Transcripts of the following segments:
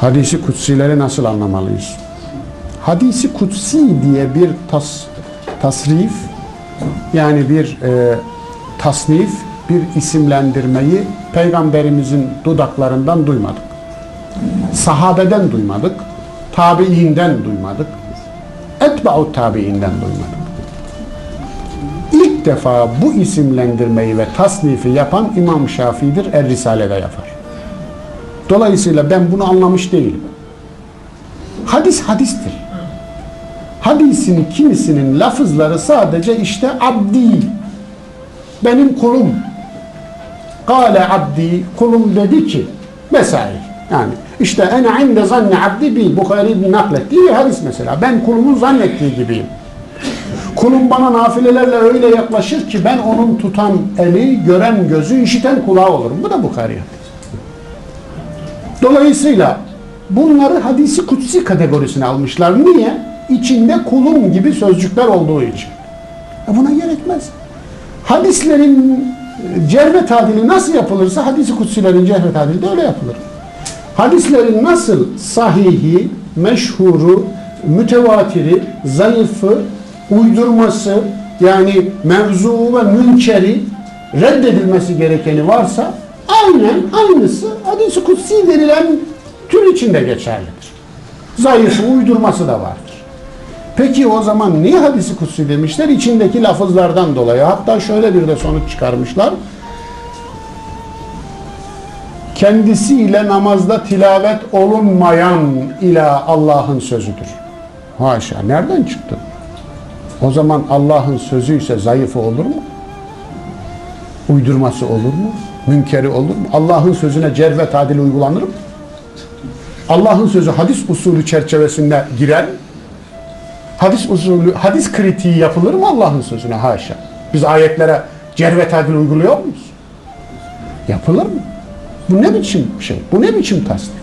Hadisi kutsileri nasıl anlamalıyız? Hadisi kutsi diye bir tas, tasrif yani bir e, tasnif, bir isimlendirmeyi Peygamberimizin dudaklarından duymadık. Sahabeden duymadık. Tabiinden duymadık. Etba'u tabiinden duymadık. İlk defa bu isimlendirmeyi ve tasnifi yapan İmam Şafii'dir. Er Risale'de yapar. Dolayısıyla ben bunu anlamış değilim. Hadis hadistir. Hadisin kimisinin lafızları sadece işte abdi, benim kulum. Kale abdi, kulum dedi ki, vesaire. Yani işte ene inde zanne abdi bi, Bukhari'nin naklettiği bir hadis mesela. Ben kulumun zannettiği gibiyim. Kulum bana nafilelerle öyle yaklaşır ki ben onun tutan eli, gören gözü, işiten kulağı olurum. Bu da Bukhari hadisi. Dolayısıyla bunları hadisi kutsi kategorisine almışlar. Niye? İçinde kulum gibi sözcükler olduğu için. E buna gerekmez. Hadislerin cerve tadili nasıl yapılırsa hadisi kutsilerin cerve tadili de öyle yapılır. Hadislerin nasıl sahihi, meşhuru, mütevatiri, zayıfı, uydurması yani mevzu ve münkeri reddedilmesi gerekeni varsa aynen aynısı hadis-i kutsi denilen tür içinde geçerlidir. Zayıfı, uydurması da vardır. Peki o zaman niye hadisi kutsi demişler? İçindeki lafızlardan dolayı. Hatta şöyle bir de sonuç çıkarmışlar. Kendisiyle namazda tilavet olunmayan ila Allah'ın sözüdür. Haşa. Nereden çıktı? O zaman Allah'ın sözü ise zayıfı olur mu? Uydurması olur mu? Münkeri olur mu? Allah'ın sözüne cer ve tadil uygulanır mı? Allah'ın sözü hadis usulü çerçevesinde girer? Hadis usulü, hadis kritiği yapılır mı Allah'ın sözüne? Haşa. Biz ayetlere cer ve tadil uyguluyor muyuz? Yapılır mı? Bu ne biçim şey? Bu ne biçim tasnif?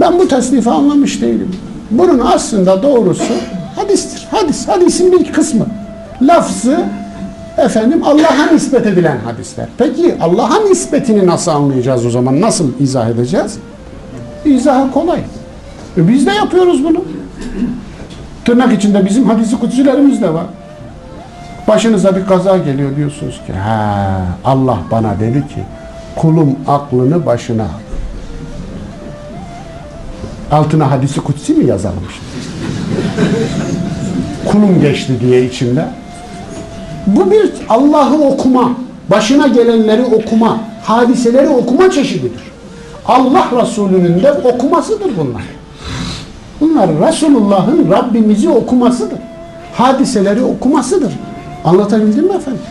Ben bu tasnifi anlamış değilim. Bunun aslında doğrusu hadistir. Hadis, hadisin bir kısmı. Lafzı efendim Allah'a nispet edilen hadisler. Peki Allah'a nispetini nasıl anlayacağız o zaman? Nasıl izah edeceğiz? İzahı kolay. E biz de yapıyoruz bunu. Tırnak içinde bizim hadisi kutsilerimiz de var. Başınıza bir kaza geliyor diyorsunuz ki ha Allah bana dedi ki kulum aklını başına al. Altına hadisi kutsi mi yazalım şimdi? Kulum geçti diye içinde. Bu bir Allah'ı okuma, başına gelenleri okuma, hadiseleri okuma çeşididir. Allah Resulü'nün de okumasıdır bunlar. Bunlar Resulullah'ın Rabbimizi okumasıdır. Hadiseleri okumasıdır. Anlatabildim mi efendim?